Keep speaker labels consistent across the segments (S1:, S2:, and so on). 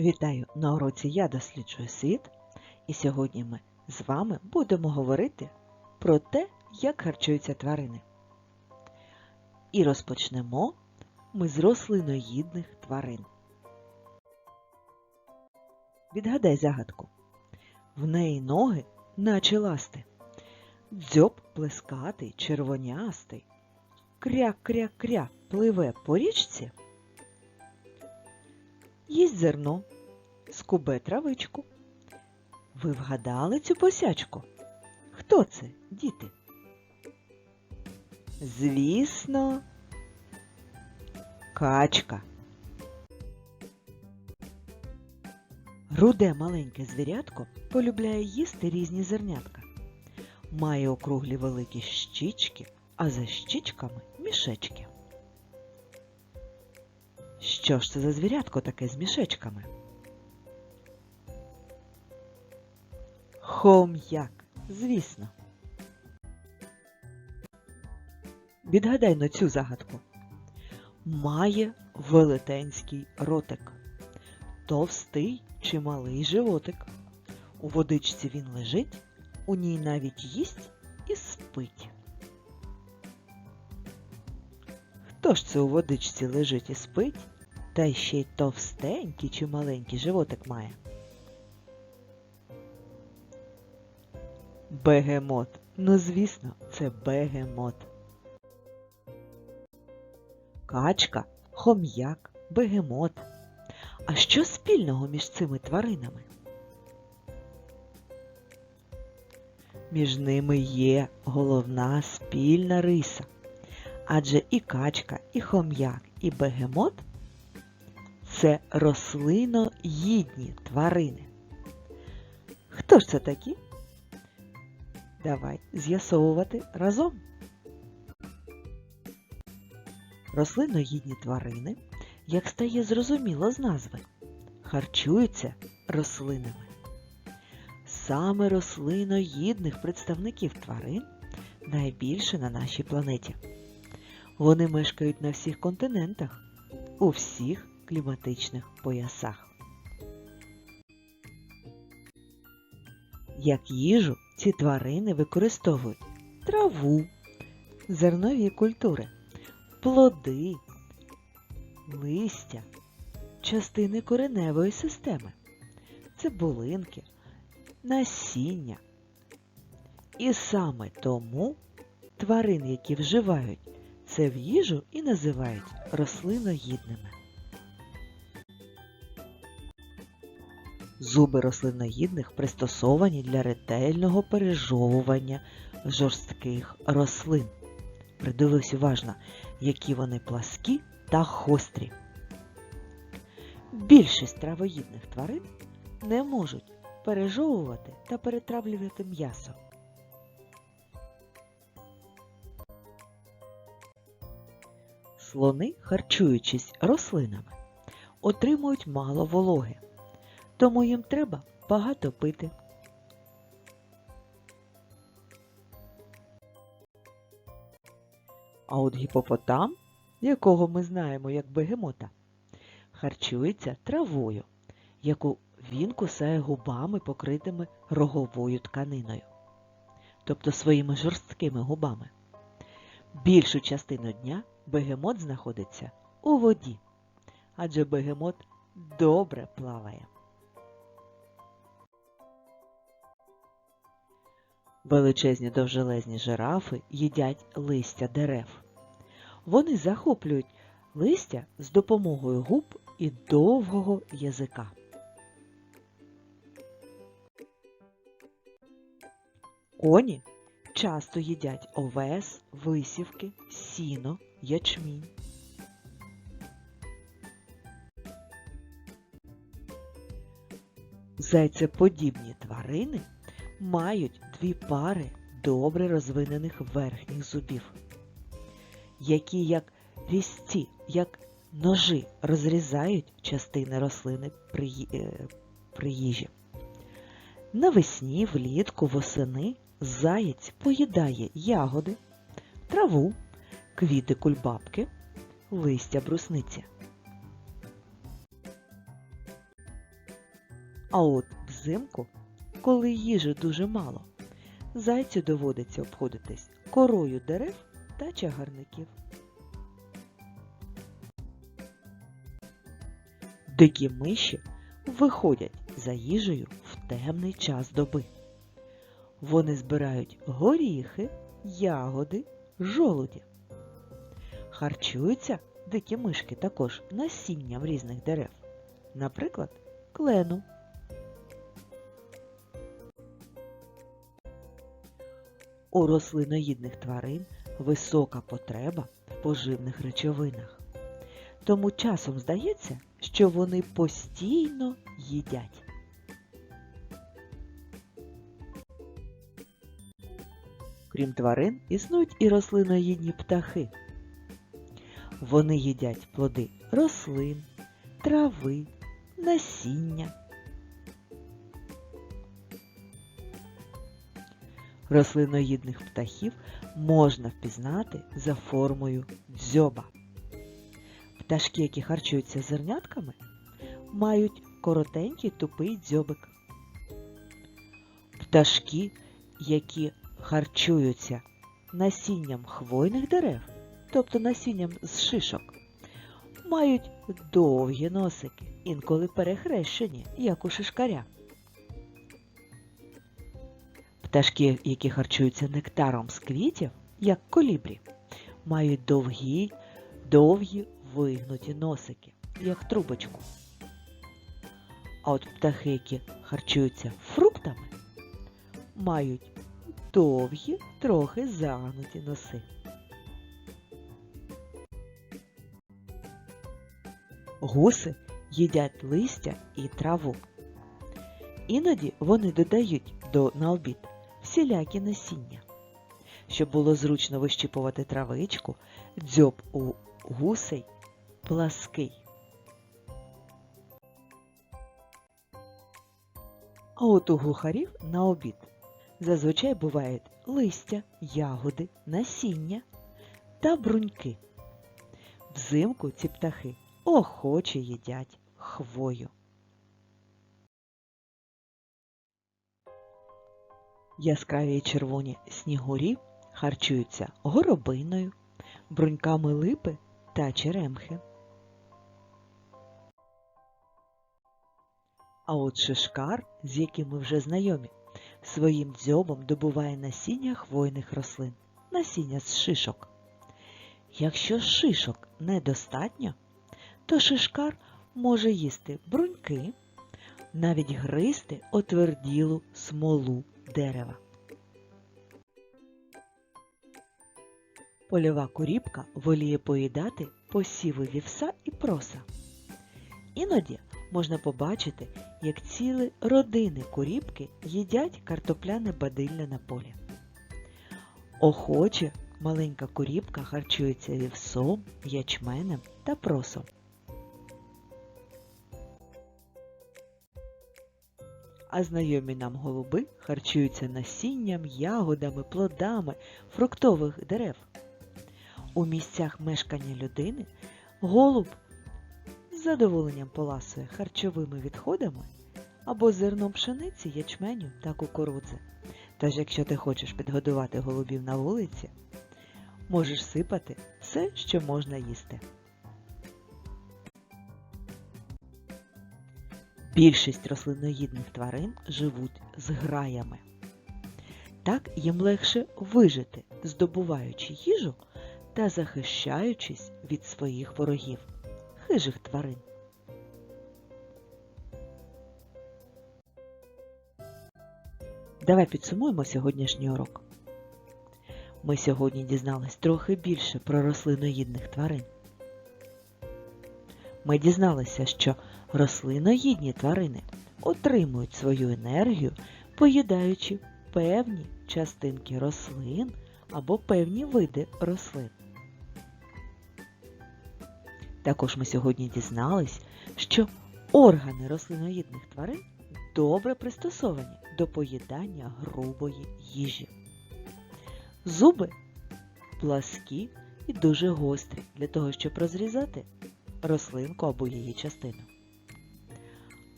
S1: Вітаю на уроці Я досліджую світ, і сьогодні ми з вами будемо говорити про те, як харчуються тварини. І розпочнемо ми з рослиноїдних тварин. Відгадай загадку. В неї ноги, наче ласти, дзьоб плескатий, червонястий, кря-кря-кря пливе по річці, їсть зерно, скубе травичку. Ви вгадали цю посячку? Хто це, діти? Звісно, качка. Руде маленьке звірятко полюбляє їсти різні зернятка. Має округлі великі щічки, а за щічками мішечки. Що ж це за звірятко таке з мішечками? Хом'як, звісно. Відгадай на цю загадку. Має велетенський ротик, товстий чи малий животик. У водичці він лежить, у ній навіть їсть і спить. Хто ж це у водичці лежить і спить, та ще й товстенький чи маленький животик має? Бегемот. Ну, звісно, це бегемот. Качка, хом'як, бегемот. А що спільного між цими тваринами? Між ними є головна спільна риса. Адже і качка, і хом'як, і бегемот це рослиноїдні тварини. Хто ж це такі? Давай з'ясовувати разом. Рослиноїдні тварини, як стає зрозуміло з назви, харчуються рослинами. Саме рослиноїдних представників тварин найбільше на нашій планеті. Вони мешкають на всіх континентах, у всіх кліматичних поясах. Як їжу ці тварини використовують траву, зернові культури, плоди, листя, частини кореневої системи, цибулинки, насіння. І саме тому тварин, які вживають це в їжу і називають рослиноїдними. Зуби рослиноїдних пристосовані для ретельного пережовування жорстких рослин. Придивись уважно, які вони пласкі та гострі. Більшість травоїдних тварин не можуть пережовувати та перетравлювати м'ясо. Слони, харчуючись рослинами, отримують мало вологи, тому їм треба багато пити. А от гіпопотам, якого ми знаємо як бегемота, харчується травою, яку він кусає губами, покритими роговою тканиною, тобто своїми жорсткими губами. Більшу частину дня бегемот знаходиться у воді, адже бегемот добре плаває. Величезні довжелезні жирафи їдять листя дерев. Вони захоплюють листя з допомогою губ і довгого язика. Коні часто їдять овес, висівки, сіно, ячмінь. Зайцеподібні тварини мають дві пари добре розвинених верхніх зубів, які як різці, як ножи розрізають частини рослини при, е, при їжі. Навесні, влітку, восени заєць поїдає ягоди, траву, квіти кульбабки, листя брусниці. А от взимку, коли їжі дуже мало, зайцю доводиться обходитись корою дерев та чагарників. Дикі миші виходять за їжею в темний час доби. Вони збирають горіхи, ягоди, жолуді. Харчуються дикі мишки також насінням різних дерев, наприклад, клену. У рослиноїдних тварин висока потреба в поживних речовинах. Тому часом здається, що вони постійно їдять. Крім тварин, існують і рослиноїдні птахи. Вони їдять плоди рослин, трави, насіння. Рослиноїдних птахів можна впізнати за формою дзьоба. Пташки, які харчуються зернятками, мають коротенький тупий дзьобик. Пташки, які харчуються насінням хвойних дерев, тобто насінням з шишок, мають довгі носики, інколи перехрещені, як у шишкаря. Пташки, які харчуються нектаром з квітів, як колібрі, мають довгі, довгі вигнуті носики, як трубочку. А от птахи, які харчуються фруктами, мають довгі, трохи загнуті носи. Гуси їдять листя і траву. Іноді вони додають до на обід всілякі насіння. Щоб було зручно вищипувати травичку, дзьоб у гусей плаский. А от у глухарів на обід зазвичай бувають листя, ягоди, насіння та бруньки. Взимку ці птахи охоче їдять хвою. Яскраві червоні снігурі харчуються горобиною, бруньками липи та черемхи. А от шишкар, з яким ми вже знайомі, своїм дзьобом добуває насіння хвойних рослин, насіння з шишок. Якщо шишок недостатньо, то шишкар може їсти бруньки, навіть гризти отверділу смолу дерева. Польова куріпка воліє поїдати посіви вівса і проса. Іноді можна побачити, як цілі родини куріпки їдять картопляне бадилля на полі. Охоче маленька куріпка харчується вівсом, ячменем та просом. А знайомі нам голуби харчуються насінням, ягодами, плодами фруктових дерев. У місцях мешкання людини голуб з задоволенням поласує харчовими відходами або зерном пшениці, ячменю та кукурудзи. Тож, якщо ти хочеш підгодувати голубів на вулиці, можеш сипати все, що можна їсти. Більшість рослиноїдних тварин живуть з граями. Так їм легше вижити, здобуваючи їжу та захищаючись від своїх ворогів, хижих тварин. Давай підсумуємо сьогоднішній урок. Ми сьогодні дізнались трохи більше про рослиноїдних тварин. Ми дізналися, що рослиноїдні тварини отримують свою енергію, поїдаючи певні частинки рослин або певні види рослин. Також ми сьогодні дізнались, що органи рослиноїдних тварин добре пристосовані до поїдання грубої їжі. Зуби пласкі і дуже гострі для того, щоб розрізати рослинку або її частину.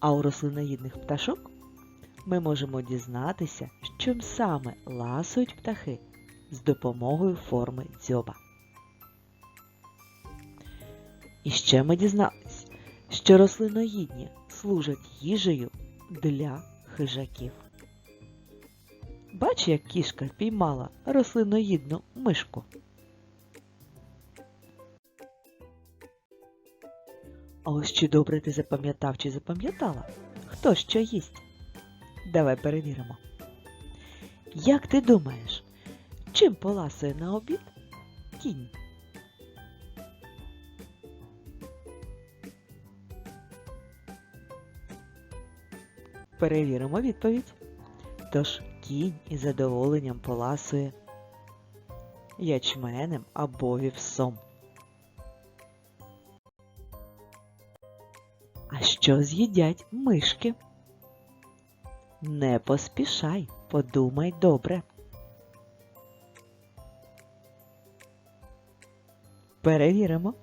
S1: А у рослиноїдних пташок ми можемо дізнатися, чим саме ласують птахи з допомогою форми дзьоба. І ще ми дізнались, що рослиноїдні служать їжею для хижаків. Бач, як кішка впіймала рослиноїдну мишку. Ось чи добре ти запам'ятав чи запам'ятала, хто що їсть? Давай перевіримо. Як ти думаєш, чим поласує на обід кінь? Перевіримо відповідь. Тож кінь із задоволенням поласує ячменем або вівсом. Що з'їдять мишки? Не поспішай, подумай добре. Перевіримо.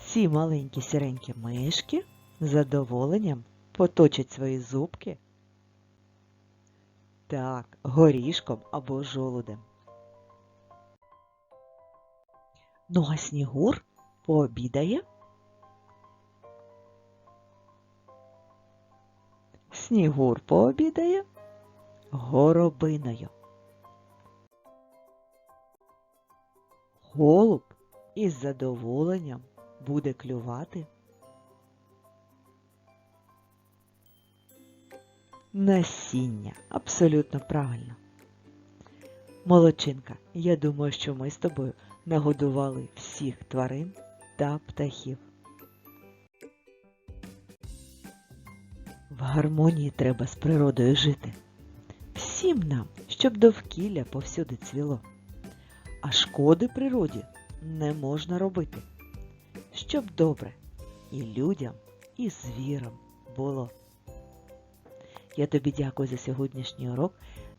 S1: Ці маленькі сіренькі мишки з задоволенням поточать свої зубки. Так, горішком або жолудем. Ну а снігур пообідає. Снігур пообідає горобиною. Голуб із задоволенням буде клювати насіння. Абсолютно правильно. Молодчинка, я думаю, що ми з тобою нагодували всіх тварин та птахів. Гармонії треба з природою жити. Всім нам, щоб довкілля повсюди цвіло. А шкоди природі не можна робити, щоб добре і людям, і звірам було. Я тобі дякую за сьогоднішній урок,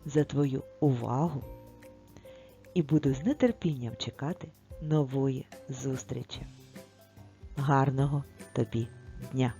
S1: за твою увагу і буду з нетерпінням чекати нової зустрічі. Гарного тобі дня!